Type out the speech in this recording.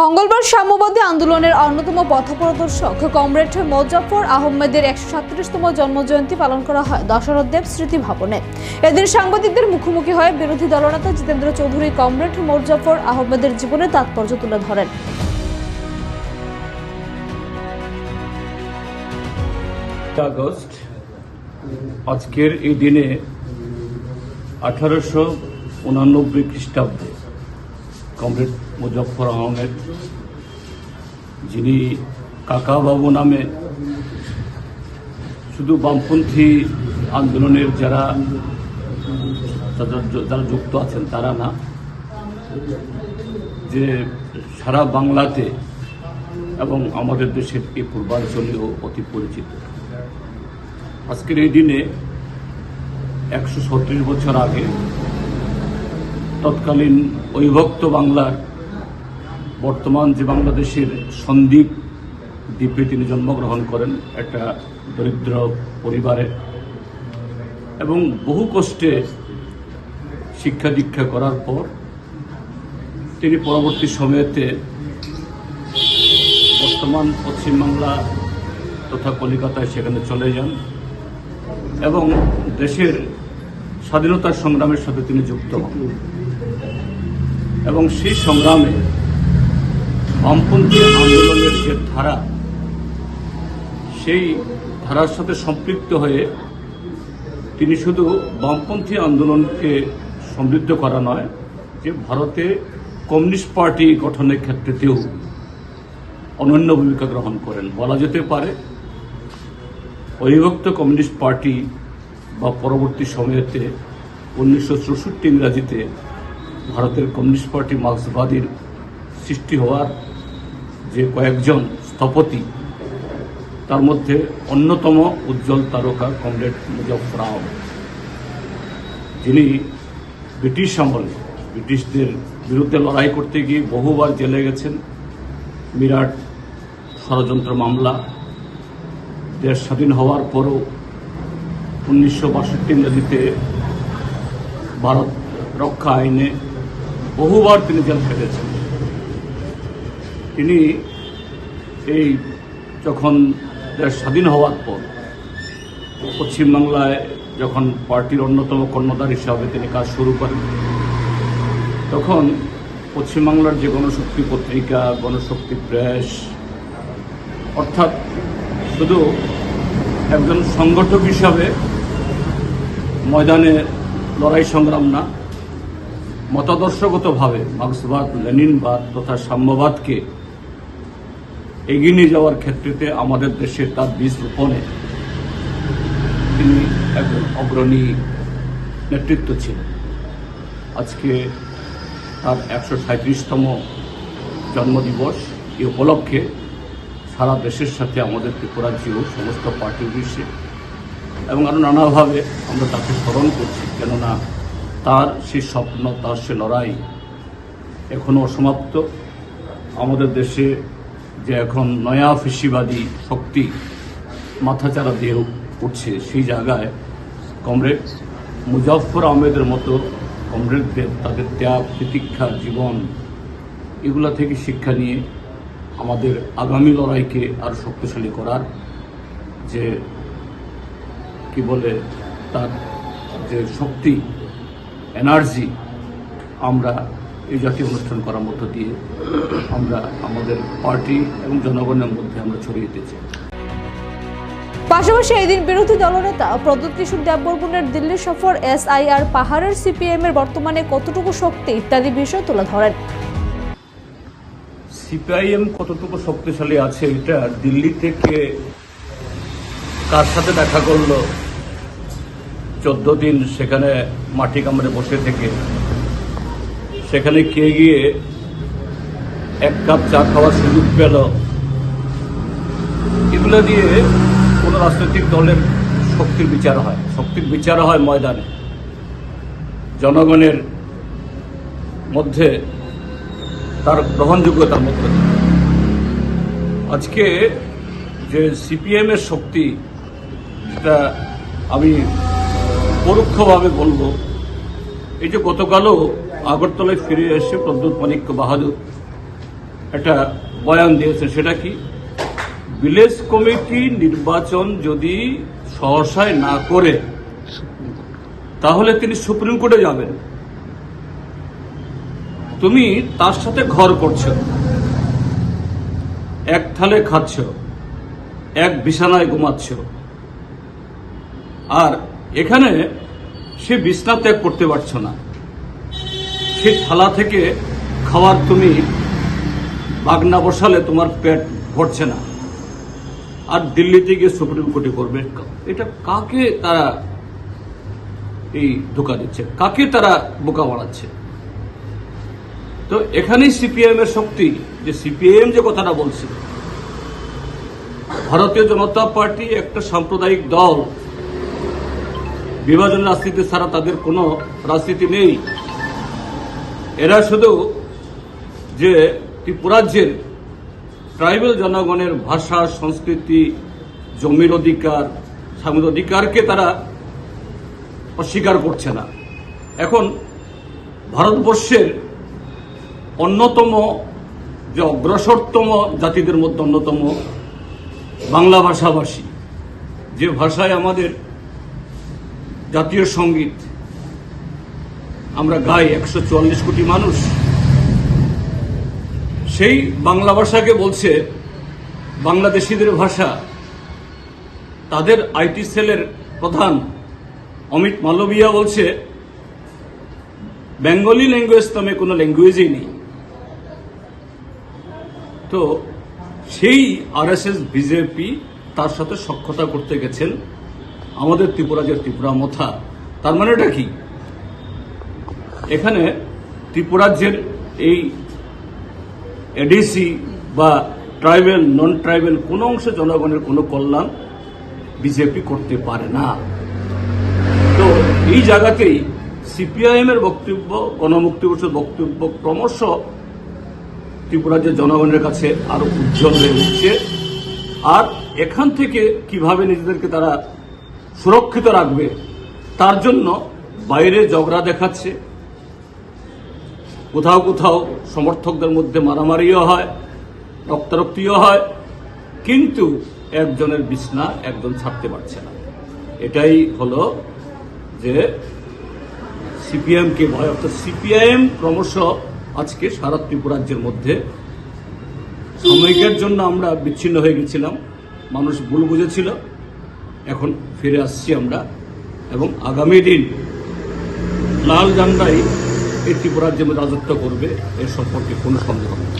মঙ্গলবার সাম্যবাদী আন্দোলনের অন্যতম পথপ্রদর্শক কমরেড মোজাফর আহমেদের একশো সাতত্রিশতম জন্মজয়ন্তী পালন করা হয় দশরথ দেব স্মৃতি ভবনে। এদিন সাংবাদিকদের মুখোমুখি হয় বিরোধী দলনেতা জিতেন্দ্র চৌধুরী, কমরেড মোজাফর আহমেদের জীবনের তাৎপর্য তুলে ধরেন। আগস্ট, আজকের এই দিনে আঠারোশো উনানব্বই খ্রিস্টাব্দে কমরেড মুজফর আহমেদ, যিনি কাকাবাবু নামে শুধু বামপন্থী আন্দোলনের যারা যারা- যুক্ত আছেন তারা না, যে সারা বাংলাতে এবং আমাদের দেশের এই পূর্বাঞ্চলেও অতি পরিচিত। আজকের এই দিনে একশো ছত্রিশ বছর আগে তৎকালীন অবিভক্ত বাংলার বর্তমান যে বাংলাদেশের সন্দ্বীপ দ্বীপে তিনি জন্মগ্রহণ করেন, একটা দরিদ্র পরিবারে এবং বহু কষ্টে শিক্ষা দীক্ষা করার পর তিনি পরবর্তী সময়েতে বর্তমান পশ্চিমবাংলা তথা কলিকাতায় সেখানে চলে যান এবং দেশের স্বাধীনতা সংগ্রামের সাথে তিনি যুক্ত হন। এবং সেই সংগ্রামে বামপন্থী আন্দোলনের যে ধারা, সেই ধারার সাথে সম্পৃক্ত হয়ে তিনি শুধু বামপন্থী আন্দোলনকে সমৃদ্ধ করা নয়, যে ভারতে কমিউনিস্ট পার্টি গঠনের ক্ষেত্রেতেও অনন্য ভূমিকা গ্রহণ করেন। বলা যেতে পারে, অবিভক্ত কমিউনিস্ট পার্টি বা পরবর্তী সময়েতে উনিশশো চৌষট্টি ইংরাজিতে ভারতের কমিউনিস্ট পার্টি মার্ক্সবাদীর সৃষ্টি হওয়ার যে কয়েকজন স্থপতি, তার মধ্যে অন্যতম উজ্জ্বল তারকা কমরেড মুজফর আহমদ। যিনি ব্রিটিশ আমলে ব্রিটিশদের বিরুদ্ধে লড়াই করতে গিয়ে বহুবার জেলে গেছেন। বিরাট ষড়যন্ত্র মামলা, দেশ স্বাধীন হওয়ার পরও উনিশশো বাষট্টি ইংরেজিতে ভারত রক্ষা আইনে বহুবার তিনি জেল খেটেছেন। তিনি এই যখন দেশ স্বাধীন হওয়ার পর পশ্চিমবাংলায় যখন পার্টির অন্যতম কর্ণধার হিসাবে তিনি কাজ শুরু করেন, তখন পশ্চিমবাংলার যে গণশক্তি পত্রিকা, গণশক্তি প্রেস, অর্থাৎ শুধু একজন সংগঠক হিসাবে ময়দানে লড়াই সংগ্রাম না, মতাদর্শগতভাবে মার্ক্সবাদ, লেনিনবাদ তথা সাম্যবাদকে এগিয়ে নিয়ে যাওয়ার ক্ষেত্রেতে আমাদের দেশে তার বীজ রোপণে তিনি একজন অগ্রণী নেতৃত্ব ছিলেন। আজকে তার একশো সাঁত্রিশতম জন্মদিবস। এই উপলক্ষে সারা দেশের সাথে আমাদের ত্রিপুরাজ্যেও সমস্ত পার্টি বিশ্বে এবং আরও নানাভাবে আমরা তাকে স্মরণ করছি, কেননা তার সেই স্বপ্ন, তার সে লড়াই এখনও অসমাপ্ত। আমাদের দেশে যে এখন নয়া ফিসিবাদী শক্তি মাথাচাড়া দিয়ে উঠছে, সেই জায়গায় কমরেড মুজাফর আহমেদের মতো কমরেডদের তাদের ত্যাগ প্রতীক্ষা জীবন এগুলা থেকে শিক্ষা নিয়ে আমাদের আগামী লড়াইকে আরও শক্তিশালী করার যে কি বলে তার যে শক্তি এনার্জি আমরা এই জাতীয় অনুষ্ঠান করার মধ্য দিয়ে আমরা আমাদের পার্টি এবং জনগণের মধ্যে আমরা ছড়িয়ে দিতে চাই পাশাপাশি এদিন বিরোধী দলনেতা প্রদ্যুৎ কিশোর দেববর্মনের দিল্লি সফর এসআইআর পাহাড়ের সিপিএম এর বর্তমানে কতটুকু শক্তি ইত্যাদি বিষয় তুলে ধরেন। সিপিআইএম কতটুকু শক্তিশালী আছে এটা দিল্লি থেকে কার সাথে দেখা করল? চোদ্দ দিন সেখানে মাটি কামড়ে বসে থেকে সেখানে কে গিয়ে এক কাপ চা খাওয়ার সুযোগ পেল? এগুলো দিয়ে কোনো রাজনৈতিক দলের শক্তির বিচার হয়, শক্তির বিচার হয় ময়দানে। জনগণের মধ্যে তার গ্রহণযোগ্যতার মধ্যে। আজকে যে সিপিএম এর শক্তি, সেটা আমি পরোক্ষভাবে বলব, এই যে গতকালও আগরতলায় ফিরে এসে প্রদ্যুৎ মানিক্য বাহাদুর একটা বয়ান দিয়েছে, সেটা কি? ভিলেজ কমিটি নির্বাচন যদি সহসায় না করে, তাহলে তিনি সুপ্রিম কোর্টে যাবেন। তুমি তার সাথে ঘর করছ, এক থালে খাচ্ছ, এক বিছানায় ঘুমাচ্ছ। আর এখানে সে বিছনা ত্যাগ করতে পারছ না। সে থালা থেকে খাওয়ার তুমি বাগনা বসালে তোমার পেট ভরছে না। আর দিল্লিতে গিয়ে সুপ্রিম কোর্টে করবে। এটা কাকে তারা এই ধোকা দিচ্ছে? কাকে তারা বোকা বাড়াচ্ছে তো এখানেই সিপিআইএম এর শক্তি। যে সিপিআইএম যে কথাটা বলছে, ভারতীয় জনতা পার্টি একটা সাম্প্রদায়িক দল। বিভাজন রাজনীতি ছাড়া তাদের কোনো রাজনীতি নেই। এরা শুধু যে ত্রিপুরাজ্যের ট্রাইবেল জনগণের ভাষা, সংস্কৃতি, জমির অধিকার স্বামীর অধিকারকে তারা অস্বীকার করছে না। এখন ভারতবর্ষের অন্যতম যে অগ্রসরতম জাতিদের মধ্যে অন্যতম বাংলা ভাষাভাষী, যে ভাষায় আমাদের জাতীয় সংগীত আমরা গাই একশো চুয়াল্লিশ কোটি মানুষ। সেই বাংলা ভাষাকে বলছে বাংলাদেশিদের ভাষা। তাদের আইটি সেলের প্রধান অমিত মালবিয়া বলছে, বেঙ্গলি ল্যাঙ্গুয়েজ নামে কোনো ল্যাঙ্গুয়েজই নেই। তো সেই আরএসএস, বিজেপি তার সাথে সক্ষতা করতে গেছেন আমাদের ত্রিপুরা যে ত্রিপুরা মথা, তার মানে এটা কি? এখানে ত্রিপুরাজ্যের এই এডিসি বা ট্রাইবেল নন ট্রাইবেল কোনো অংশে জনগণের কোনো কল্যাণ বিজেপি করতে পারে না। তো এই জায়গাতেই সিপিআইএম এর বক্তব্য, গণমুক্তি পরিষদ বক্তব্য ক্রমশ ত্রিপুরাজ্যের জনগণের কাছে আরও উজ্জ্বল হয়ে উঠছে। আর এখান থেকে কীভাবে নিজেদেরকে তারা সুরক্ষিত রাখবে, তার জন্য বাইরে ঝগড়া দেখাচ্ছে কোথাও কোথাও সমর্থকদের মধ্যে মারামারিও হয় রক্তারক্তিও হয় কিন্তু একজনের বিছনা একজন ছাড়তে পারছে না। এটাই হলো যে সিপিএমকে ভয় অর্থাৎ সিপিআইএম ক্রমশ আজকে সারা ত্রিপুরাজ্যের মধ্যে সাময়িকের জন্য আমরা বিচ্ছিন্ন হয়ে গেছিলাম। মানুষ ভুল বুঝেছিল। এখন ফিরে আসছি আমরা এবং আগামী দিন লাল জান্ডাই এই ত্রিপুরার যে রাজত্ব করবে এর সম্পর্কে কোনো সন্দেহ নেই।